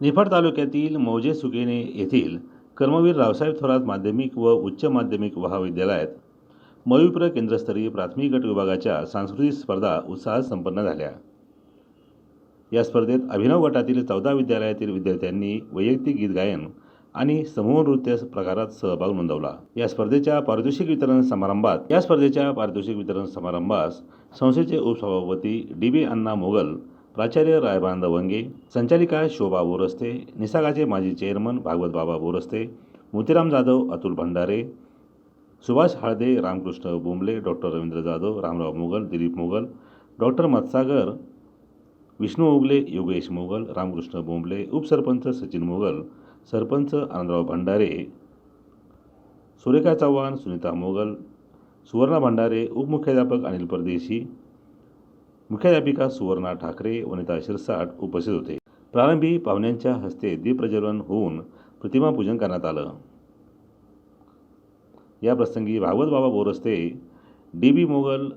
निफाड तालुक्यातील मौजे सुकेने येथील कर्मवीर रावसाहेब थोरात माध्यमिक व उच्च माध्यमिक महाविद्यालयात मयुप्र केंद्रस्तरीय प्राथमिक गट विभागाच्या सांस्कृतिक स्पर्धा उत्साहात संपन्न झाल्या. या स्पर्धेत अभिनव गटातील चौदा विद्यालयातील विद्यार्थ्यांनी वैयक्तिक गीत गायन आणि समूह नृत्य प्रकारात सहभाग नोंदवला. या स्पर्धेच्या पारितोषिक वितरण समारंभात या स्पर्धेच्या पारितोषिक वितरण समारंभास संस्थेचे उपसभापती डी बी अण्णा मोगल प्राचार्य रायबांद वंगे संचालिका शोभा बोरस्ते निसागाचे माजी chairman Bhagwat Baba Boraste Motiram Jadhav Atul Bhandare Subhash Halde Ramkrishna Bomble doctor Ravindra Jadhav Ramrao Mogal Dilip Mogal doctor Matsagar Vishnu Ogale Yogesh Mogal Ramkrishna Bomble उपसरपंच सचिन मोगल सरपंच आनंदराव भंडारे सुरेखा चव्हाण सुनीता मोगल सुवर्णा भंडारे उपमुख्याध्यापक अनिल परदेशी मुख्याध्यापिका सुवर्णा ठाकरे वनिता शिरसाट उपस्थित होते. प्रारंभी पाहुण्यांच्या हस्ते दीपप्रज्वलन होऊन प्रतिमापूजन करण्यात आलं. या प्रसंगी भागवत बाबा बोरस्ते डी बी मोगल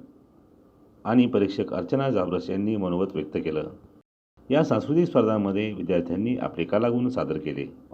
आणि परीक्षक अर्चना जाबरस यांनी मनोगत व्यक्त केलं. या सांस्कृतिक स्पर्धांमध्ये विद्यार्थ्यांनी आपले कलागुण सादर केले.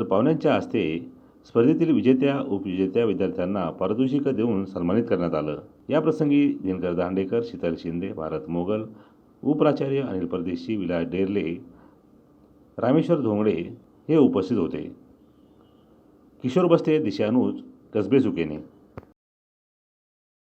तर पाहुण्यांच्या हस्ते स्पर्धेतील विजेत्या उपविजेत्या विद्यार्थ्यांना पारितोषिक देऊन सन्मानित करण्यात आलं. याप्रसंगी दिनकर दांडेकर शीतल शिंदे भारत मोगल उपप्राचार्य अनिल परदेशी विलास डेरले रामेश्वर धोंगडे हे उपस्थित होते. किशोर बस्ते दिशानुज कसबे सुकेने.